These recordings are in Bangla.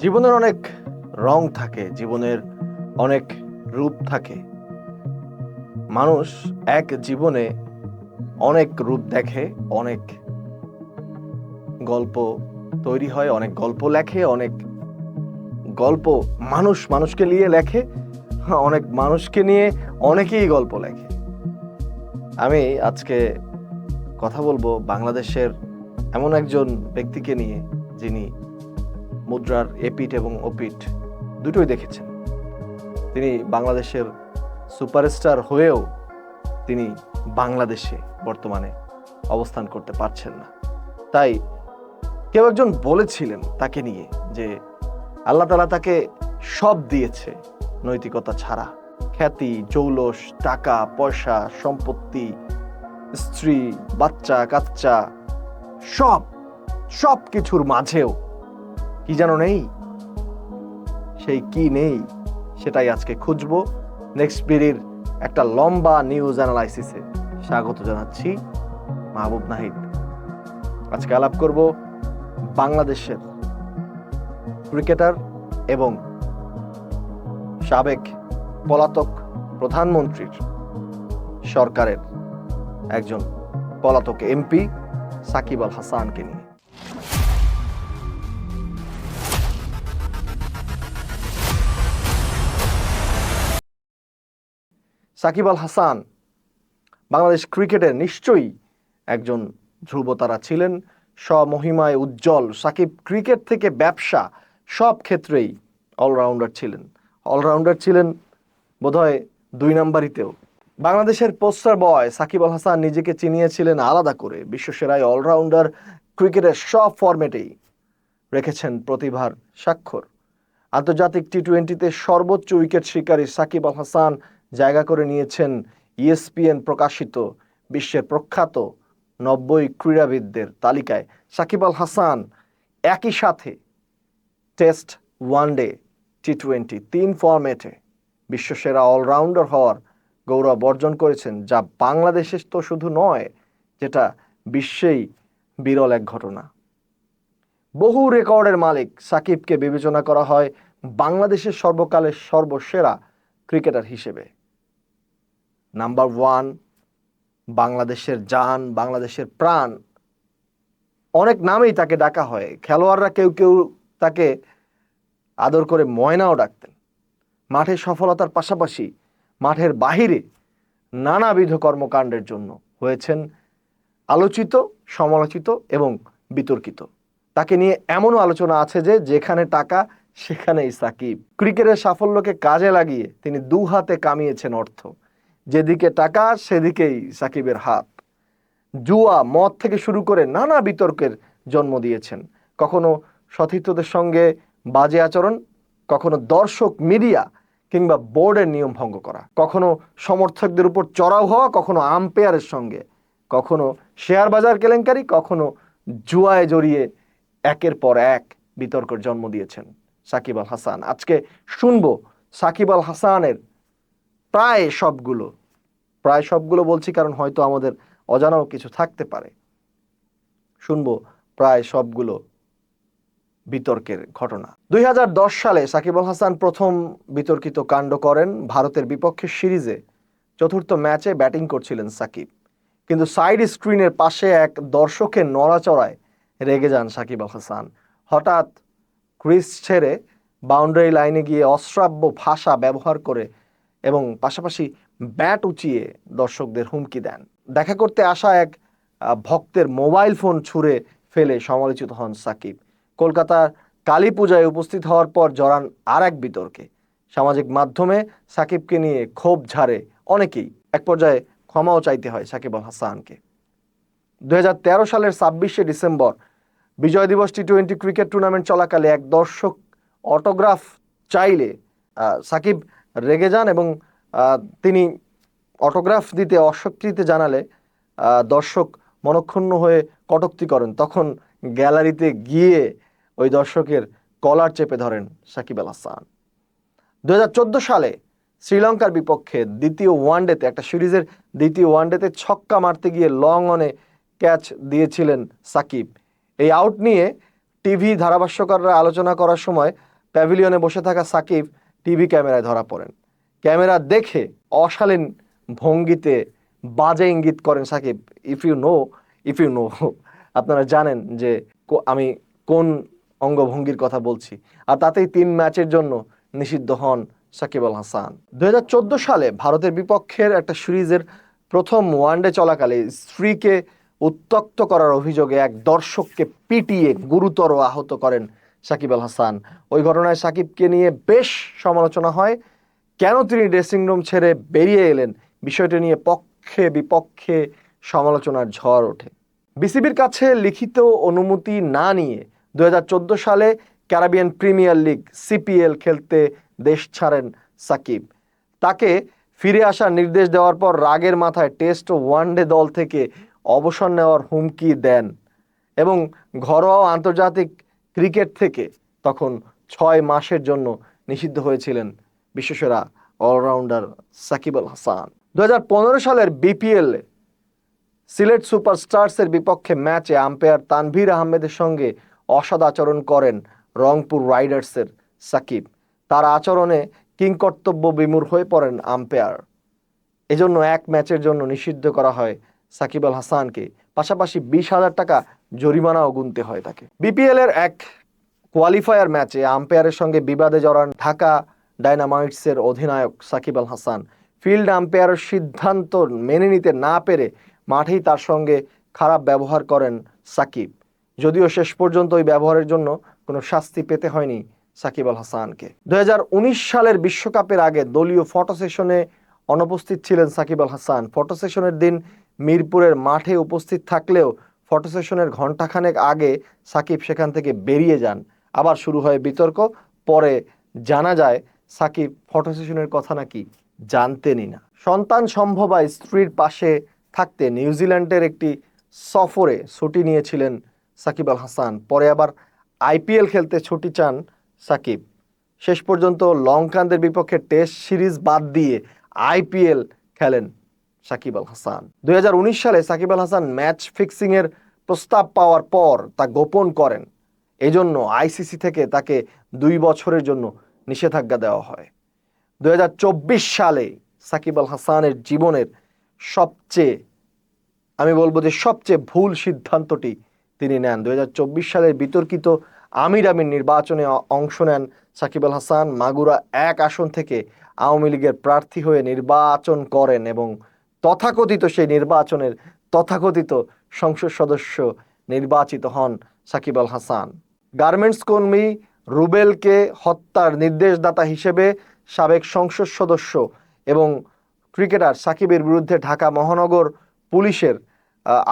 জীবনের অনেক রং থাকে, জীবনের অনেক রূপ থাকে। মানুষ এক জীবনে অনেক রূপ দেখে, অনেক গল্প তৈরি হয়, অনেক গল্প লেখে, অনেক গল্প মানুষ মানুষকে নিয়ে লেখে, অনেক মানুষকে নিয়ে অনেকেই গল্প লেখে। আমি আজকে কথা বলব বাংলাদেশের এমন একজন ব্যক্তিকে নিয়ে যিনি মুদ্রার এপিট এবং ওপিট দুটোই দেখেছেন। তিনি বাংলাদেশের সুপারস্টার হয়েও তিনি বাংলাদেশে বর্তমানে অবস্থান করতে পারছেন না। তাই কেউ একজন বলেছিলেন তাকে নিয়ে যে আল্লাহ তালা তাকে সব দিয়েছে, নৈতিকতা ছাড়া। খ্যাতি, জৌলস, টাকা, পয়সা, সম্পত্তি, স্ত্রী, বাচ্চা, কাচ্চা, সব সব কিছুর মাঝেও কি যেন নেই? সেই কি নেই সেটাই আজকে খুঁজবো। নেক্সট বিড়ির একটা লম্বা নিউজ অ্যানালাইসিসে স্বাগত জানাচ্ছি মাহবুব নাহিদ। আজকে আলাপ করব বাংলাদেশের ক্রিকেটার এবং সাবেক পলাতক প্রধানমন্ত্রীর সরকারের একজন পলাতক এমপি সাকিব আল হাসানকে নিয়ে। সাকিব আল হাসান, বাংলাদেশ ক্রিকেটের নিশ্চয়ই একজন ধ্রুবতারা ছিলেন। স্বমহিমায় উজ্জ্বল, সাকিব ক্রিকেট থেকে ব্যবসা সব ক্ষেত্রেই অলরাউন্ডার ছিলেন। অলরাউন্ডার ছিলেন বোধহয় দুই নাম্বারিতেও। বাংলাদেশের পোস্টার বয় সাকিব আল হাসান নিজেকে চিনিয়েছিলেন আলাদা করে। বিশ্বসেরাই অলরাউন্ডার ক্রিকেটের সব ফরম্যাটেই রেখেছেন প্রতিভার স্বাক্ষর। আন্তর্জাতিক টি টোয়েন্টিতে সর্বোচ্চ উইকেট শিকারী সাকিব আল হাসান জায়গা করে নিয়েছেন E ইএসপিএন প্রকাশিত বিশ্বের প্রখ্যাত নব্বই ক্রীড়াবিদদের তালিকায়। সাকিব আল হাসান একই সাথে টেস্ট ওয়ানডে টি টোয়েন্টি তিন ফরম্যাটে বিশ্বসেরা অলরাউন্ডার হওয়ার গৌরব অর্জন করেছেন, যা বাংলাদেশে তো শুধু নয়, যেটা বিশ্বেই বিরল এক ঘটনা। বহু রেকর্ডের মালিক সাকিবকে বিবেচনা করা হয় বাংলাদেশের সর্বকালের সর্বসেরা ক্রিকেটার হিসেবে। নাম্বার ওয়ান বাংলাদেশের জান, বাংলাদেশের প্রাণ। অনেক নামেই তাকে ডাকা হয়। খেলোয়াড়রা কেউ কেউ তাকে আদর করে ময়নাও ডাকতেন। মাঠে সফলতার পাশাপাশি মাঠের বাহিরে নানাবিধ কর্মকাণ্ডের জন্য হয়েছেন আলোচিত, সমালোচিত এবং বিতর্কিত। তাকে নিয়ে এমনও আলোচনা আছে যে যেখানে টাকা, সেখানেই সাকিব। ক্রিকেটের সাফল্যকে কাজে লাগিয়ে তিনি দু হাতে কামিয়েছেন অর্থ। যেদিকে টাকা, সেদিকেই সাকিবের হাত। জুয়া, মদ থেকে শুরু করে নানা বিতর্কের জন্ম দিয়েছেন। কখনো সতীর্থদের সঙ্গে বাজে আচরণ, কখনো দর্শক, মিডিয়া কিংবা বোর্ডের নিয়ম ভঙ্গ করা। কখনো সমর্থকদের উপর চড়াও হওয়া, কখনো আম্পায়ারের সঙ্গে। কখনো শেয়ার বাজার কেলেঙ্কারি, কখনো জুয়ায় জড়িয়ে একের পর এক বিতর্কের জন্ম দিয়েছেন সাকিব আল হাসান। আজকে শুনব সাকিব আল হাসানের প্রায় সবগুলো প্রায় সবগুলো বলছি কারণ হয়তো আমাদের অজানাও কিছু থাকতে পারে। শুনব প্রায় সবগুলো বিতর্কের ঘটনা। দুই হাজার দশ সালে সাকিব আল হাসান প্রথম বিতর্কিত কাণ্ড করেন ভারতের বিপক্ষে সিরিজে। চতুর্থ ম্যাচে ব্যাটিং করছিলেন সাকিব। কিন্তু সাইড স্ক্রিনের পাশে এক দর্শকের নড়াচড়ায় রেগে যান সাকিব আল হাসান। হঠাৎ ক্রিস ছেড়ে বাউন্ডারি লাইনে গিয়ে অশ্রাব্য ভাষা ব্যবহার করে এবং পাশাপাশি ব্যাট উঁচিয়ে দর্শকদের হুমকি দেন। দেখা করতে আসা এক ভক্তের মোবাইল ফোন ছুঁড়ে ফেলে সমালোচিত হন সাকিব। কলকাতার কালী পূজায় উপস্থিত হওয়ার পর জড়ান আর এক বিতর্কে। সামাজিক মাধ্যমে সাকিবকে নিয়ে ক্ষোভ ঝাড়ে অনেকেই। এক পর্যায়ে ক্ষমাও চাইতে হয় সাকিব আল হাসানকে। দু হাজার তেরো সালের ছাব্বিশে ডিসেম্বর, বিজয় দিবস টি টোয়েন্টি ক্রিকেট টুর্নামেন্ট চলাকালে এক দর্শক অটোগ্রাফ চাইলে সাকিব রেগে যান এবং তিনি অটোগ্রাফ দিতে অস্বীকৃতি জানালে দর্শক মনক্ষুণ্ণ হয়ে কটূক্তি করেন। তখন গ্যালারিতে গিয়ে ওই দর্শকের কলার চেপে ধরেন সাকিব আল হাসান। দু হাজার চোদ্দ সালে শ্রীলঙ্কার বিপক্ষে দ্বিতীয় ওয়ানডেতে, একটা সিরিজের দ্বিতীয় ওয়ানডেতে ছক্কা মারতে গিয়ে লং অনে ক্যাচ দিয়েছিলেন সাকিব। এই আউট নিয়ে টিভি ধারাভাষ্যকাররা আলোচনা করার সময় প্যাভিলিয়নে বসে থাকা সাকিব টিভি ক্যামেরায় ধরা পড়েন। ক্যামেরা দেখে অশালীন ভঙ্গিতে বাজে ইঙ্গিত করেন Shakib. If you know if you know আপনারা জানেন যে আমি কোন অঙ্গভঙ্গির কথা বলছি। আর তাতেই তিন ম্যাচের জন্য নিষিদ্ধ হন সাকিব আল হাসান। দুই হাজার চোদ্দ সালে ভারতের বিপক্ষের একটা সিরিজের প্রথম ওয়ানডে চলাকালে স্ত্রীকে উত্তক্ত করার অভিযোগে এক দর্শককে পিটিয়ে গুরুতর আহত করেন সাকিব আল হাসান। ওই ঘটনায় সাকিবকে নিয়ে বেশ সমালোচনা হয়। কেন তিনি ড্রেসিং রুম ছেড়ে বেরিয়ে এলেন? বিষয়টি নিয়ে পক্ষে বিপক্ষে সমালোচনার ঝড় ওঠে। বিসিবির কাছে লিখিত অনুমতি না নিয়ে দু হাজার চোদ্দ সালে ক্যারাবিয়ান প্রিমিয়ার লিগ সিপিএল খেলতে দেশ ছাড়েন সাকিব। তাকে ফিরে আসার নির্দেশ দেওয়ার পর রাগের মাথায় টেস্ট ও ওয়ানডে দল থেকে অবসর নেওয়ার হুমকি দেন এবং ঘরোয়া আন্তর্জাতিক ক্রিকেট থেকে তখন ছয় মাসের জন্য নিষিদ্ধ হয়েছিলেন বিশ্বসেরা অলরাউন্ডার সাকিব আল হাসান। দুহাজার পনেরো সালের বিপিএল সিলেট সুপারস্টার্সের বিপক্ষে ম্যাচে আম্পায়ার তানভীর আহমেদের সঙ্গে অসদ আচরণ করেন রংপুর রাইডার্সের সাকিব। তার আচরণে কিংকর্তব্য বিমূর হয়ে পড়েন আম্পায়ার। এজন্য এক ম্যাচের জন্য নিষিদ্ধ করা হয় সাকিব আল হাসানকে। পাশাপাশি বিশ হাজার টাকা জরিমানাও গুনতে হয় তাকে। বিপিএল এর এক কোয়ালিফায়ার ম্যাচে আম্পায়ারের সঙ্গে বিবাদে জড়ান ঢাকা ডায়নামাইটসের অধিনায়ক সাকিব আল হাসান। ফিল্ড আম্পায়ারের সিদ্ধান্ত মেনে নিতে না পেরে মাঠেই তার সঙ্গে খারাপ ব্যবহার করেন সাকিব। যদিও শেষ পর্যন্ত ওই ব্যবহারের জন্য কোনো শাস্তি পেতে হয়নি সাকিব আল হাসানকে। দুই হাজার উনিশ সালের বিশ্বকাপের আগে দলীয় ফটো সেশনে অনুপস্থিত ছিলেন সাকিব আল হাসান। ফটো সেশনের দিন মিরপুরের মাঠে উপস্থিত থাকলেও ফটো সেশনের ঘণ্টাখানেক আগে সাকিব সেখান থেকে বেরিয়ে যান। আবার শুরু হয় বিতর্ক, পরে জানা যায় সাকিব ফটো সেশনের কথা নাকি জানতেনই না। সন্তান সম্ভবা স্ত্রীর পাশে থাকতে নিউজিল্যান্ডের একটি সফরে ছুটি নিয়েছিলেন সাকিব আল হাসান। পরে আবার আইপিএল খেলতে ছুটি চান সাকিব। শেষ পর্যন্ত লঙ্কানদের বিপক্ষে টেস্ট সিরিজ বাদ দিয়ে আইপিএল খেলেন। সাকিব আল হাসান। দুই হাজার উনিশ সালে সাকিব আল হাসান ম্যাচ ফিক্সিংয়ের প্রস্তাব পাওয়ার পর তা গোপন করেন। এজন্য আইসিসি থেকে তাকে দুই বছরের জন্য নিষেধাজ্ঞা দেওয়া হয়। দু হাজার চব্বিশ সালে সাকিব আল হাসানের জীবনের সবচেয়ে, আমি বলব যে সবচেয়ে ভুল সিদ্ধান্তটি তিনি নেন। দুই হাজার চব্বিশ সালের বিতর্কিত আমির আমির নির্বাচনে অংশ নেন সাকিব আল হাসান। মাগুরা এক আসন থেকে আওয়ামী লীগের প্রার্থী হয়ে নির্বাচন করেন এবং তথাকথিত সেই নির্বাচনের তথাকথিত সংসদ সদস্য নির্বাচিত হন সাকিব আল হাসান। গার্মেন্টস কর্মী রুবেলকে হত্যার নির্দেশদাতা হিসেবে সাবেক সংসদ সদস্য এবং ক্রিকেটার সাকিবের বিরুদ্ধে ঢাকা মহানগর পুলিশের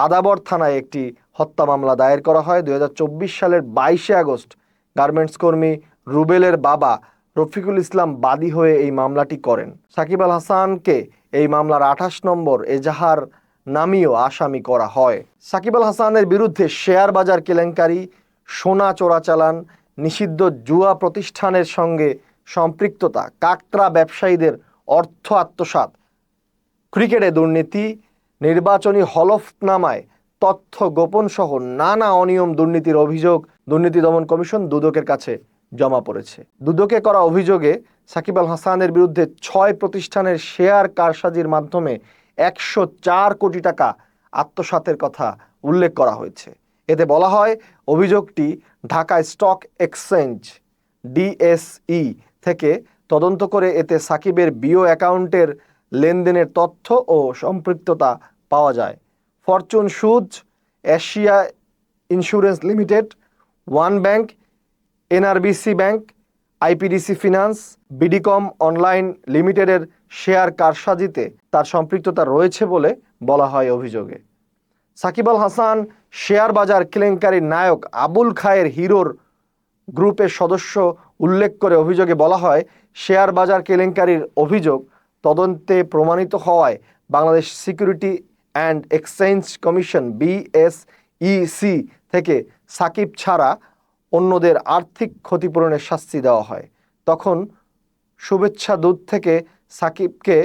আদাবর থানায় একটি হত্যা মামলা দায়ের করা হয়। দু হাজার চব্বিশ সালের বাইশে আগস্ট গার্মেন্টস কর্মী রুবেলের বাবা রফিকুল ইসলাম বাদী হয়ে এই মামলাটি করেন। সাকিব আল হাসানকে এই মামলার আঠাশ নম্বর এজাহার নামিয়েও আসামি করা হয়। সাকিব আল হাসানের বিরুদ্ধে শেয়ার বাজার কেলেঙ্কারি, সোনা চোরাচালান নিষিদ্ধ জুয়া প্রতিষ্ঠানের সঙ্গে সম্পৃক্ততা কাকড়া ব্যবসায়ীদের অর্থ আত্মসাৎ, ক্রিকেটে দুর্নীতি, নির্বাচনী হলফনামায় তথ্য গোপন সহ নানা অনিয়ম দুর্নীতির অভিযোগ দুর্নীতি দমন কমিশন দুদকের কাছে জমা পড়েছে। দুদকে করা অভিযোগে সাকিব আল হাসানের বিরুদ্ধে ছয় প্রতিষ্ঠানের শেয়ার কারসাজির মাধ্যমে একশো চার কোটি টাকা আত্মসাতের কথা উল্লেখ করা হয়েছে। এতে বলা হয়, অভিযোগটি ঢাকা স্টক এক্সচেঞ্জ, ডিএসই থেকে তদন্ত করে এতে সাকিবের বিও অ্যাকাউন্টের লেনদেনের তথ্য ও সম্পৃক্ততা পাওয়া যায়। Fortune Shoes, Asia Insurance Limited, One Bank NRBC Bank, IPDC Finance, BDCom Online লিমিটেডের শেয়ার কারসাজিতে তার সম্পৃক্ততা রয়েছে বলে বলা হয় অভিযোগে। সাকিব আল হাসান, শেয়ার বাজার কেলেঙ্কারির নায়ক আবুল খায়ের হিরোর গ্রুপের সদস্য উল্লেখ করে অভিযোগে বলা হয়, শেয়ার বাজার কেলেঙ্কারির অভিযোগ তদন্তে প্রমাণিত হওয়ায় Bangladesh Security and Exchange Commission BSEC থেকে সাকিব ছাড়া অন্যদের আর্থিক ক্ষতিপূরণের শাস্তি দেওয়া হয়। তখন শুভেচ্ছা দূত থেকে সাকিবকে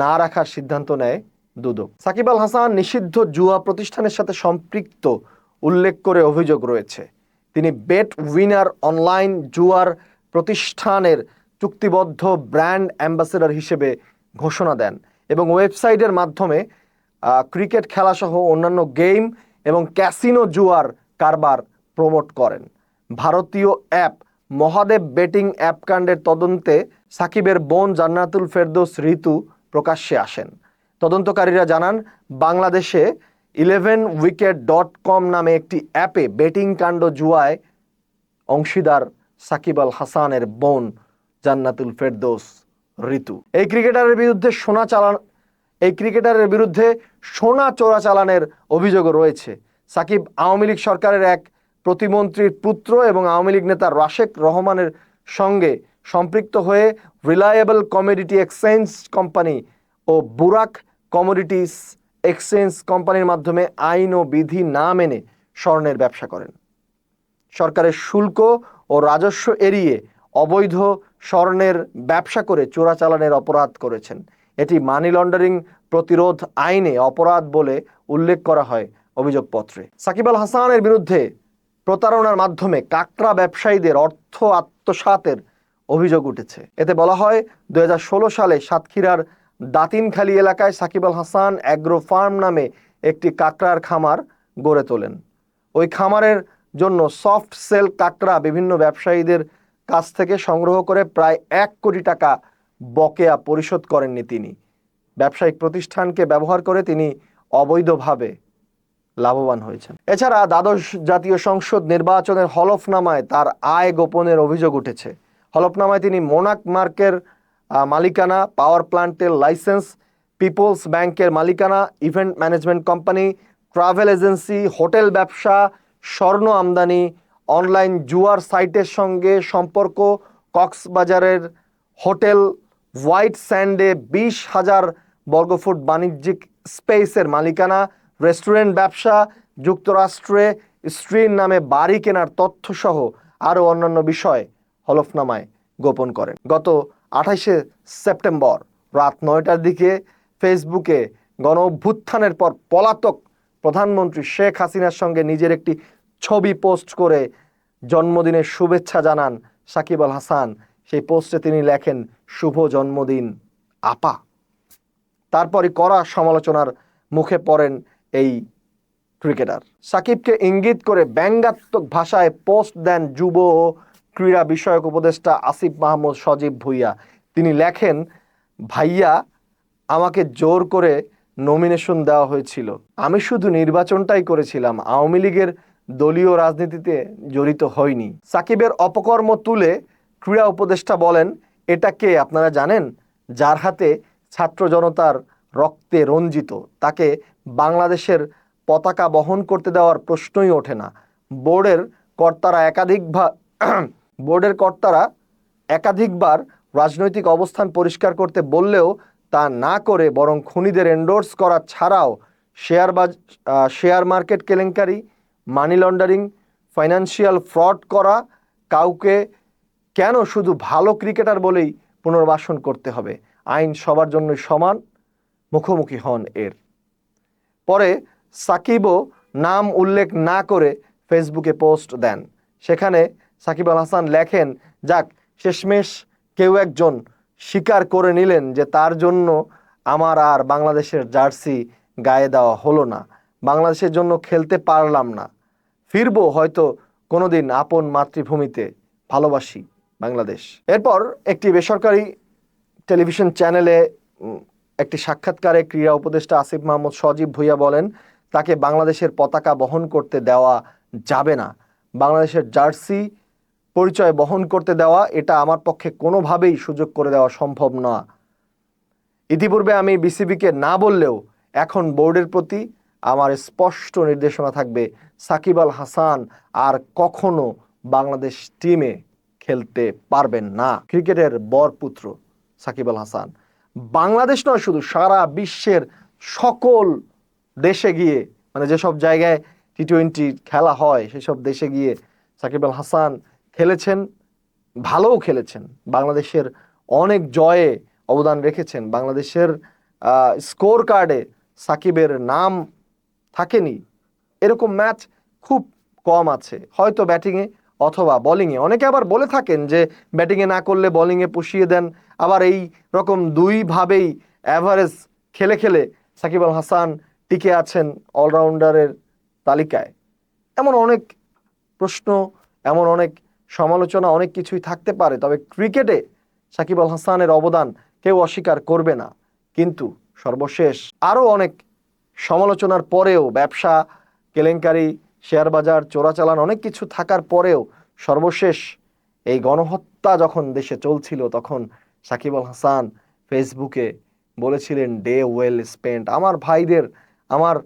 না রাখার সিদ্ধান্ত নেয় দুদক। সাকিব আল হাসান নিষিদ্ধ জুয়া প্রতিষ্ঠানের সাথে সম্পৃক্ত উল্লেখ করে অভিযোগ রয়েছে। তিনি বেট উইনার অনলাইন জুয়ার প্রতিষ্ঠানের চুক্তিবদ্ধ ব্র্যান্ড অ্যাম্বাসেডর হিসেবে ঘোষণা দেন এবং ওয়েবসাইটের মাধ্যমে ক্রিকেট খেলাসহ অন্যান্য গেম এবং ক্যাসিনো জুয়ার কারবার প্রমোট করেন। ভারতীয় অ্যাপ মহাদেব বেটিং অ্যাপ কাণ্ডের তদন্তে সাকিবের বোন জান্নাতুল ফেরদৌস ঋতু প্রকাশ্যে আসেন। তদন্তকারীরা জানান, বাংলাদেশে ইলেভেন উইকেট ডট কম নামে একটি অ্যাপে বেটিং কাণ্ড জুয়ায় অংশীদার সাকিব আল হাসানের বোন জান্নাতুল ফেরদৌস ঋতু এই ক্রিকেটারের বিরুদ্ধে সোনা চালান, এই ক্রিকেটারের বিরুদ্ধে সোনা চোরাচালানের অভিযোগও রয়েছে। সাকিব আওয়ামী লীগ সরকারের এক প্রতিমন্ত্রীর পুত্র এবং আওয়ামী লীগ নেতা রাশেক রহমানের সঙ্গে সম্পৃক্ত হয়ে রিলায়েবল কমোডিটি এক্সচেঞ্জ কোম্পানি ও বুরাক কমোডিটিস এক্সচেঞ্জ কোম্পানির মাধ্যমে আইন ও বিধি না মেনে স্বর্ণের ব্যবসা করেন। সরকারের শুল্ক ও রাজস্ব এড়িয়ে অবৈধ স্বর্ণের ব্যবসা করে চোরাচালানের অপরাধ করেছেন। এটি মানি লন্ডারিং প্রতিরোধ আইনে অপরাধ বলে উল্লেখ করা হয় অভিযোগপত্রে। সাকিব আল হাসানের বিরুদ্ধে প্রতারণার মাধ্যমে কাকড়া ব্যবসায়ীদের অর্থ আত্মসাতের অভিযোগ উঠেছে। এতে বলা হয় দু হাজার ষোলো সালে সাতক্ষীরার দাতিনখালী এলাকায় সাকিব আল হাসান অ্যাগ্রো ফার্ম নামে একটি কাকড়ার খামার গড়ে তোলেন। ওই খামারের জন্য সফট সেল কাকরা বিভিন্ন ব্যবসায়ীদের কাছ থেকে সংগ্রহ করে প্রায় এক কোটি টাকা বকেয়া পরিশোধ করেননি তিনি। ব্যবসায়িক প্রতিষ্ঠানকে ব্যবহার করে তিনি অবৈধভাবে লাভবান হয়েছেন। এছাড়া দ্বাদশ জাতীয় সংসদ নির্বাচনের হলফনামায় তার আয় গোপনের অভিযোগ উঠেছে। হলফনামায় তিনি মোনাক মার্কের মালিকানা, পাওয়ার প্ল্যান্টের লাইসেন্স, পিপলস ব্যাংকের মালিকানা, event management company, travel agency, hotel ব্যবসা, স্বর্ণ আমদানি, অনলাইন জুয়ার সাইটের সঙ্গে সম্পর্ক, কক্সবাজারের হোটেল হোয়াইট স্যান্ডে বিশ হাজার বর্গফুট বাণিজ্যিক স্পেসের মালিকানা রেস্টুরেন্ট, ব্যবসা, যুক্তরাষ্ট্রে, স্ত্রীর নামে বাড়ি কেনার তথ্যসহ আরও অন্যান্য বিষয় হলফনামায় গোপন করেন। গত আঠাইশে সেপ্টেম্বর রাত নয়টার দিকে ফেসবুকে গণ অভ্যুত্থানের পর পলাতক প্রধানমন্ত্রী শেখ হাসিনার সঙ্গে নিজের একটি ছবি পোস্ট করে জন্মদিনের শুভেচ্ছা জানান সাকিব আল হাসান। সেই পোস্টে তিনি লেখেন, শুভ জন্মদিন, আপা। তারপরই কড়া সমালোচনার মুখে পড়েন এই ক্রিকেটার। সাকিবকে ইঙ্গিত করে ব্যঙ্গাত্মক ভাষায় পোস্ট দেন যুব ও ক্রীড়া বিষয়ক উপদেষ্টা আসিফ মাহমুদ সজীব ভুইয়া। তিনি লেখেন, ভাইয়া, আমাকে জোর করে নমিনেশন দেওয়া হয়েছিল। আমি শুধু নির্বাচনটাই করেছিলাম। আওয়ামী লীগের দলীয় রাজনীতিতে জড়িত হয়নি সাকিবের অপকর্ম তুলে ক্রীড়া উপদেষ্টা বলেন, এটা কে আপনারা জানেন? যার হাতে ছাত্র জনতার রক্তে রঞ্জিত। তাকে বাংলাদেশের পতাকা বহন করতে দেওয়ার প্রশ্নই ওঠে না। বোর্ডের কর্তারা একাধিকবার, বোর্ডের কর্তারা একাধিকবার রাজনৈতিক অবস্থান পরিষ্কার করতে বললেও তা না করে বরং খুনিদের এন্ডোর্স করা ছাড়াও শেয়ার বাজ শেয়ার মার্কেট কেলেঙ্কারি মানি লন্ডারিং ফাইন্যান্সিয়াল ফ্রড করা, কাউকে কেন শুধু ভালো ক্রিকেটার বলেই পুনর্বাসন করতে হবে? আইন সবার জন্যই সমান মুখোমুখি হন এর। পরে সাকিবও নাম উল্লেখ না করে ফেসবুকে পোস্ট দেন। সেখানে সাকিব আল হাসান লেখেন, যাক, শেষমেশ কেউ একজন স্বীকার করে নিলেন যে তার জন্য আমার আর বাংলাদেশের জার্সি গায়ে দেওয়া হলো না। বাংলাদেশের জন্য খেলতে পারলাম না। ফিরবো হয়তো কোনোদিন আপন মাতৃভূমিতে। ভালোবাসি বাংলাদেশ। এরপর একটি বেসরকারি টেলিভিশন চ্যানেলে একটি সাক্ষাৎকারে ক্রীড়া উপদেষ্টা আসিফ মাহমুদ সজীব ভুইয়া বলেন, তাকে বাংলাদেশের পতাকা বহন করতে দেওয়া যাবে না। বাংলাদেশের জার্সি পরিচয় বহন করতে দেওয়া, এটা আমার পক্ষে কোনোভাবেই সুযোগ করে দেওয়া সম্ভব না। ইতিপূর্বে আমি বিসিবিকে না বললেও এখন বোর্ডের প্রতি আমার স্পষ্ট নির্দেশনা থাকবে, সাকিব আল হাসান আর কখনো বাংলাদেশ টিমে খেলতে পারবেন না। ক্রিকেটের বরপুত্র সাকিব আল হাসান। বাংলাদেশ নয়, শুধু সারা বিশ্বের সকল দেশে গিয়ে মানে যেসব জায়গায় টি টোয়েন্টি খেলা হয়, সেসব দেশে গিয়ে সাকিব আল হাসান খেলেছেন, ভালোও খেলেছেন। বাংলাদেশের অনেক জয়ে অবদান রেখেছেন। বাংলাদেশের স্কোর কার্ডে সাকিবের নাম থাকেনি। এরকম ম্যাচ খুব কম আছে। হয়তো ব্যাটিংয়ে অথবা বোলিংয়ে অনেকে আবার বলে থাকেন যে ব্যাটিংয়ে না করলে বোলিংয়ে পুষিয়ে দেন। আবার এই রকম দুইভাবেই অ্যাভারেজ খেলে খেলে সাকিব আল হাসান টিকে আছেন অলরাউন্ডারের তালিকায়। এমন অনেক প্রশ্ন, এমন অনেক সমালোচনা, অনেক কিছুই থাকতে পারে, তবে ক্রিকেটে সাকিব আল হাসানের অবদান কেউ অস্বীকার করবে না। কিন্তু সর্বশেষ আরও অনেক সমালোচনার পরেও ব্যবসা, কেলেঙ্কারি শেয়ার বাজার, চোরাচালান অনেক কিছু থাকার পরেও সর্বশেষ এই গণহত্যা যখন দেশে চলছিল, তখন সাকিব আল হাসান ফেসবুকে বলেছিলেন, ডে ওয়েল স্পেন্ট। আমার ভাইদের, আমার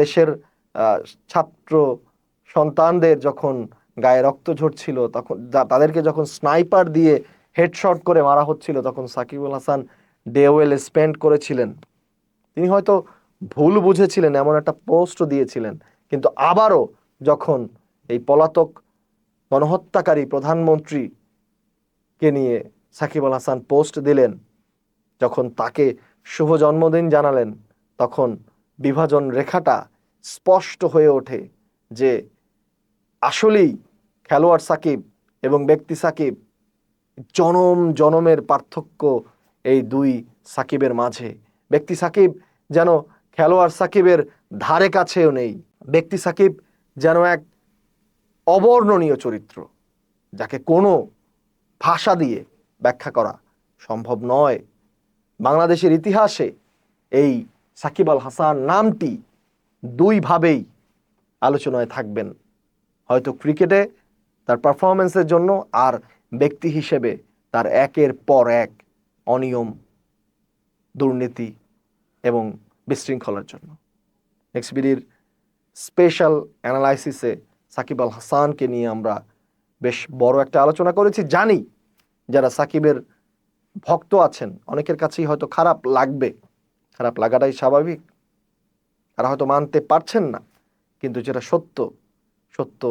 দেশের ছাত্র সন্তানদের যখন গায়ে রক্ত ঝরছিল, তখন তাদেরকে যখন স্নাইপার দিয়ে হেডশট করে মারা হচ্ছিল, তখন Shakibul Hasan day well spend করেছিলেন। তিনি হয়তো ভুল বুঝেছিলেন, এমন একটা পোস্ট দিয়েছিলেন। কিন্তু আবারও যখন এই পলাতক গণহত্যাকারী প্রধানমন্ত্রীকে নিয়ে সাকিব আল হাসান পোস্ট দিলেন, যখন তাকে শুভ জন্মদিন জানালেন, তখন বিভাজন রেখাটা স্পষ্ট হয়ে ওঠে যে আসলেই খেলোয়াড় সাকিব এবং ব্যক্তি সাকিব জনম জনমের পার্থক্য এই দুই সাকিবের মাঝে। ব্যক্তি সাকিব যেন খেলোয়াড় সাকিবের ধারে কাছেও নেই। ব্যক্তি সাকিব যেন এক অবর্ণনীয় চরিত্র, যাকে কোনো ভাষা দিয়ে ব্যাখ্যা করা সম্ভব নয়। বাংলাদেশের ইতিহাসে এই সাকিব আল হাসান নামটি দুইভাবেই আলোচনায় থাকবেন। হয়তো ক্রিকেটে তার পারফরমেন্সের জন্য আর ব্যক্তি হিসেবে তার একের পর এক অনিয়ম, দুর্নীতি এবং বিশৃঙ্খলার জন্য। এক্সবিডির স্পেশাল অ্যানালাইসিসে সাকিব আল হাসানকে নিয়ে আমরা বেশ বড় একটা আলোচনা করেছি। জানি যারা সাকিবের ভক্ত আছেন, অনেকের কাছেই হয়তো খারাপ লাগবে। খারাপ লাগাটাই স্বাভাবিক। তারা হয়তো মানতে পারছেন না, কিন্তু যেটা সত্য সত্য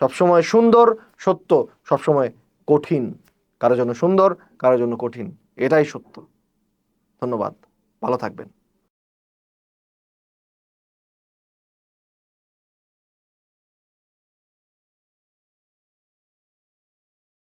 সবসময় সুন্দর, সত্য সবসময় কঠিন। কারোর জন্য সুন্দর কারোর জন্য কঠিন। এটাই সত্য। ধন্যবাদ। ভালো থাকবেন।